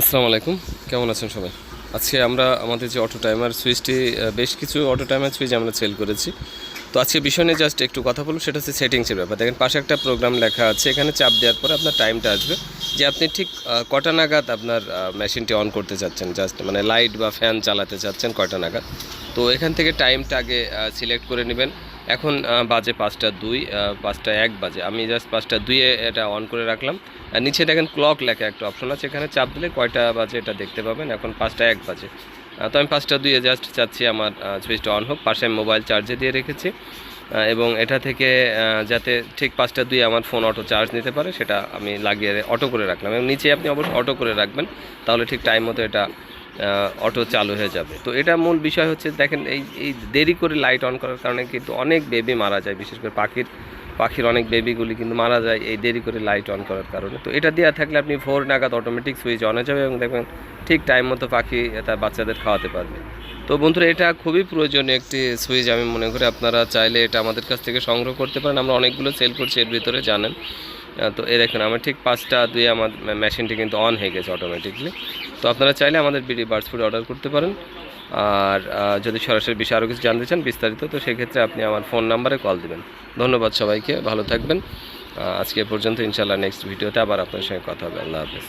আসসালামু আলাইকুম। কেমন আছেন সবাই? আজকে আমরা আমাদের যে অটো টাইমার সুইচটি বেশ কিছু অটো টাইমার সুইচ আমরা সেল করেছি। তো আজকে বিষয় নিয়ে জাস্ট একটু কথা বলব, সেটা হচ্ছে সেটিংসের ব্যাপার। দেখেন, পাশে একটা প্রোগ্রাম লেখা আছে, এখানে চাপ দেওয়ার পরে আপনার টাইমটা আসবে। যে আপনি ঠিক কটা নাগাদ আপনার মেশিনটি অন করতে চাচ্ছেন জাস্ট মানে লাইট বা ফ্যান চালাতে চাচ্ছেন কটা নাগাদ। তো এখান থেকে টাইমটা আগে সিলেক্ট করে নেবেন। এখন বাজে পাঁচটা দুই পাঁচটা এক বাজে। আমি জাস্ট পাঁচটা দুইয়ে এটা অন করে রাখলাম। আর নিচে দেখেন ক্লক লেখা একটা অপশন আছে, এখানে চাপ দিলে কয়টা বাজে এটা দেখতে পাবেন। এখন পাঁচটা এক বাজে। তো আমি পাঁচটা দুইয়ে জাস্ট চাচ্ছি আমার সুইচটা অন হোক। পাশে আমি মোবাইল চার্জে দিয়ে রেখেছি। এবং এটা থেকে যাতে ঠিক পাঁচটা দুই আমার ফোন অটো চার্জ নিতে পারে, সেটা আমি লাগিয়ে অটো করে রাখলাম। এবং নিচে আপনি অবশ্যই অটো করে রাখবেন। তাহলে ঠিক টাইম মতো এটা অটো চালু হয়ে যাবে। তো এটা মূল বিষয় হচ্ছে, দেখেন এই এই দেরি করে লাইট অন করার কারণে কিন্তু অনেক বেবি মারা যায়, বিশেষ করে পাখির পাখির অনেক বেবিগুলি কিন্তু মারা যায় এই দেরি করে লাইট অন করার কারণে। তো এটা দেওয়া থাকলে আপনি ফোর নাগাদ অটোমেটিক সুইচ অন হয়ে যাবে এবং দেখবেন ঠিক টাইম মতো পাখি তার বাচ্চাদের খাওয়াতে পারবে। তো বন্ধুরা, এটা খুবই প্রয়োজনীয় একটি সুইচ আমি মনে করি আপনারা চাইলে এটা আমাদের কাছ থেকে সংগ্রহ করতে পারেন। আমরা অনেকগুলো সেল করছি, এর ভিতরে জানেন। তো এ দেখুন, আমার ঠিক পাঁচটা দুই আমার মেশিনটি কিন্তু অন হয়ে গেছে অটোমেটিকলি তো আপনারা চাইলে আমাদের বিডি বার্ডস ফুড অর্ডার করতে পারেন। আর যদি সরাসরি বিষয়ে আরও কিছু জানতে চান বিস্তারিত, তো সেক্ষেত্রে আপনি আমার ফোন নাম্বারে কল দেবেন। ধন্যবাদ সবাইকে, ভালো থাকবেন। আজকে পর্যন্ত ইনশাল্লাহ নেক্সট ভিডিওতে আবার আপনার সঙ্গে কথা হবে। আল্লাহ হাফেজ।